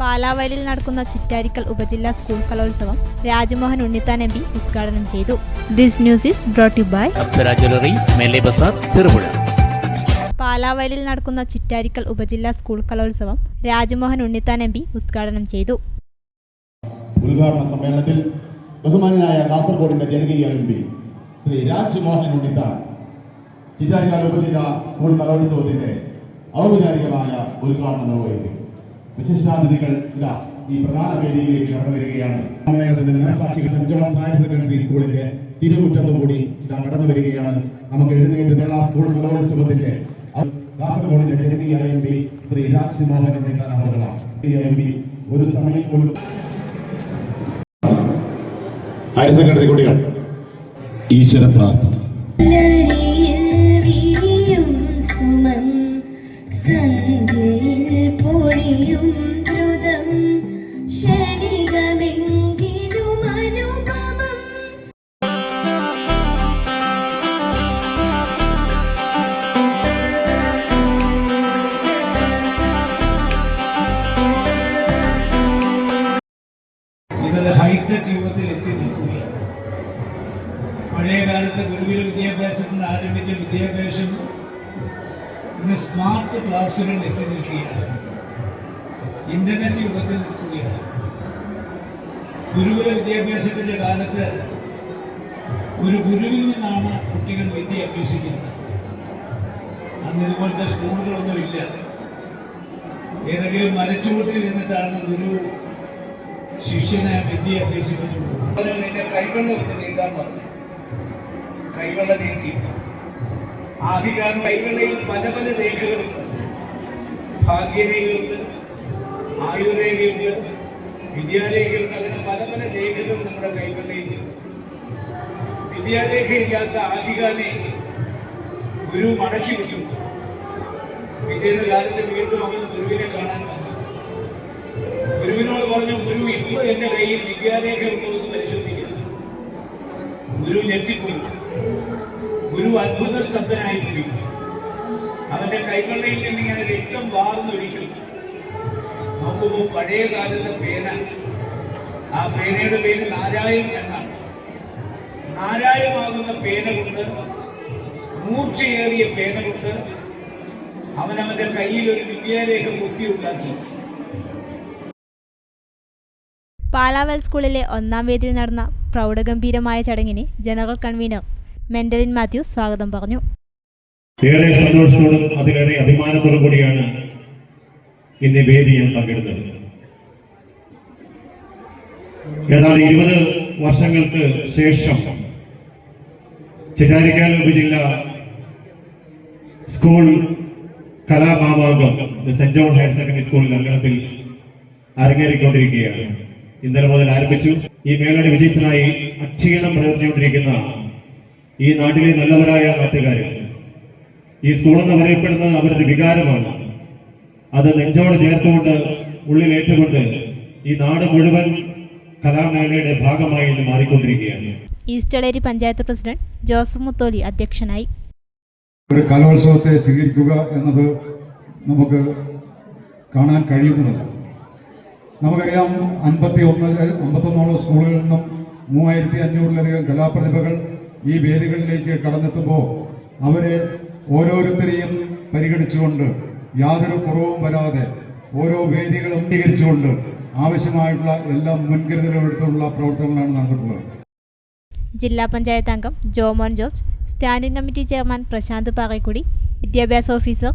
പാലാവയലിൽ നടക്കുന്ന ചിറ്റാരിക്കൽ ഉപജില്ലാ സ്കൂൾ കലോത്സവം രാജ്മോഹൻ ഉണ്ണിത്താൻ എം പി ഉദ്ഘാടനം ചെയ്തു. This news is brought you by Apsara jewellery മേലെ ബസാർ ചെറുപുഴ. പാലാവയലിൽ നടക്കുന്ന ചിറ്റാരിക്കൽ ഉപജില്ലാ സ്കൂൾ കലോത്സവം രാജ്മോഹൻ ഉണ്ണിത്താൻ എം പി ഉദ്ഘാടനം ചെയ്തു. ഉദ്ഘാടന സമ്മേളനത്തിൽ ബഹുമാനായ കാസർഗോഡിന്റെ ജനകീയ എം പി ശ്രീ രാജ്മോഹൻ ഉണ്ണിത്താൻ ചിറ്റാരിക്കാൽ ഉപജില്ലാ സ്കൂൾ കലോത്സവത്തിന്റെ ഔപചാരികമായ ഉദ്ഘാടനം നിർവഹിക്കും. വിശിഷ്ടാതിഥികൾ ഇതാ ഈ പ്രധാന വേദിയിലേക്ക് കടന്നു വരികയാണ്. മനസാക്ഷി സെന്റ് ജോൺ സയൻസ് സെക്കൻഡറി സ്കൂളിന്റെ തിരുമുറ്റത്തുകൂടി ഇതാ കടന്നു വരികയാണ്. നമുക്ക് എഴുന്നേറ്റ് കേരള സ്കൂൾ കലോത്സവത്തിന്റെ കാസർഗോഡിന്റെ ജനകീയ എം പി ശ്രീ രാജ് മോഹൻ നേതാൻ അവർകളാണ് എം ഒരു സമയം പോലും ഹയർ സെക്കൻഡറി കുട്ടികൾ ഈശ്വര പ്രാർത്ഥന. സന്ധ്യയിൽ പൊഴിയും ദ്രുതം ക്ഷണികമെങ്കിലും അനുപമം. ഹൈടെക് യുഗത്തിൽ എത്തി നിൽക്കുകയാണ്. പഴയ കാലത്ത് ഗുരുകുല വിദ്യാഭ്യാസത്തിൽ നിന്ന് ആരംഭിച്ച വിദ്യാഭ്യാസം ഇന്ന് സ്മാർട്ട് ക്ലാസ്സുകളിൽ എത്തി നിൽക്കുകയാണ്. ഇന്റർനെറ്റ് യുഗത്തിൽ നിൽക്കുകയാണ്. ഗുരുകുല വിദ്യാഭ്യാസത്തിന്റെ കാലത്ത് ഒരു ഗുരുവിൽ നിന്നാണ് കുട്ടികൾ വിദ്യ അഭ്യസിക്കുന്നത് അന്ന് ഇതുപോലത്തെ സ്കൂളുകളൊന്നും ഇല്ല. ഏതെങ്കിലും മരച്ചുവട്ടിൽ നിന്നിട്ടാണ് ഗുരു ശിഷ്യനെ വിദ്യ അഭ്യസിക്കുന്നത് നിന്റെ കൈവെള്ളം ഒന്ന് നീന്താൻ പറഞ്ഞു. കൈവെള്ള നീന്തി. ആധികാരം കൈവെള്ളയിൽ പല പല രേഖകളുണ്ട്. ഭാഗ്യരേഖയുണ്ട് ആയുർരേഖയുണ്ട് വിദ്യാലയങ്ങൾക്ക് അങ്ങനെ പല പല രേഖകളും നമ്മുടെ കൈവെള്ളയിലുണ്ട് വിദ്യാരേഖയില്ലാത്ത ആധികാനെ ഗുരു മടക്കി വിട്ടു. വിജയന്റെ കാലത്ത് വീണ്ടും അവൻ ഗുരുവിനെ കാണാൻ ഗുരുവിനോട് പറഞ്ഞു ഗുരു ഇപ്പൊ എന്റെ കയ്യിൽ വിദ്യാരേഖ ഉള്ളത് പരിശോധിക്കുന്നു ഗുരു ഞെട്ടിപ്പോയി. ഗുരു അത്ഭുത സ്തബ്ധനായി പോയി അവന്റെ കൈവെള്ളയിൽ നിന്ന് ഇങ്ങനെ രക്തം വാർന്നൊഴിക്കും നോക്കുമ്പോൾ പഴയ കാലത്തെ പേന. ആ പേനയുടെ പേര് നാരായം എന്നാണ്. നാരായമാകുന്ന പേന കൊണ്ട് മൂർച്ചയേറിയ പേന കൊണ്ട് അവനവന്റെ കയ്യിൽ ഒരു വിദ്യാരേഖ കുത്തിയുണ്ടാക്കി പാലാവൽ സ്കൂളിലെ ഒന്നാം വേദിയിൽ നടന്ന പ്രൗഢഗംഭീരമായ ചടങ്ങിന് ജനറൽ കൺവീനർ മെന്റലിൻ മാത്യു സ്വാഗതം പറഞ്ഞു. ഏറെ സന്തോഷത്തോടും അതിലേറെ അഭിമാനത്തോടും കൂടിയാണ് ഇന്ന് ഈ വേദി ഞാൻ പങ്കിടുന്നത് ഏതാണ്ട് ഇരുപത് വർഷങ്ങൾക്ക് ശേഷം ചിറ്റാരിക്കാൽ ഉപജില്ല സ്കൂൾ കലാമാമാകം സെന്റ് ജോൺ ഹയർ സെക്കൻഡറി സ്കൂളിൽ അങ്കണത്തിൽ അരങ്ങേറിക്കൊണ്ടിരിക്കുകയാണ്. ഇന്നലെ മുതൽ ആരംഭിച്ചു. ഈ മേളയുടെ വിജയത്തിനായി അക്ഷീണം പ്രവർത്തിച്ചുകൊണ്ടിരിക്കുന്ന ഈ നാട്ടിലെ നല്ലവരായ നാട്ടുകാർ ഈ സ്കൂൾ എന്ന് പറയപ്പെടുന്നത് അവരുടെ വികാരമാണ്. അത് നെഞ്ചോട് ചേർത്തുകൊണ്ട് ഉള്ളിൽ ഏറ്റുകൊണ്ട് ഈ നാട് മുഴുവൻ കലാമേളയുടെ ഭാഗമായി ഇന്ന് മാറിക്കൊണ്ടിരിക്കുകയാണ്. ഈസ്റ്റളേരി പഞ്ചായത്ത് പ്രസിഡന്റ് ജോസഫ് മുത്തോലി അധ്യക്ഷനായി. ഒരു കലോത്സവത്തെ സ്വീകരിക്കുക എന്നത് നമുക്ക് കാണാൻ കഴിയുന്നതല്ല. നമുക്കറിയാം അൻപത്തി ഒന്ന് അമ്പത്തൊന്നോളം സ്കൂളുകളിൽ നിന്നും മൂവായിരത്തി അഞ്ഞൂറിലധികം കലാപ്രതിഭകൾ ഈ വേദികളിലേക്ക് കടന്നെത്തുമ്പോൾ അവരെ ഓരോരുത്തരെയും പരിഗണിച്ചുകൊണ്ട് യാതൊരു കുറവും വരാതെ ഓരോ വേദികളും അംഗീകരിച്ചുകൊണ്ട് ആവശ്യമായിട്ടുള്ള എല്ലാ മുൻകരുതലും എടുത്തുള്ള പ്രവർത്തനങ്ങളാണ് നടന്നിട്ടുള്ളത്. ജില്ലാ പഞ്ചായത്ത് അംഗം Jomon George standing committee chairman Prashanth Parekkudi വിദ്യാഭ്യാസ officer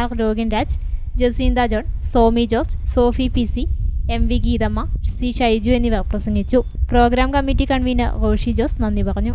R Rogan Raj Jacintha John Somi George Sophy P C M V Geethamma C Shaiju എന്നിവർ പ്രസംഗിച്ചു. Programme committee convener Roshi Jose നന്ദി പറഞ്ഞു.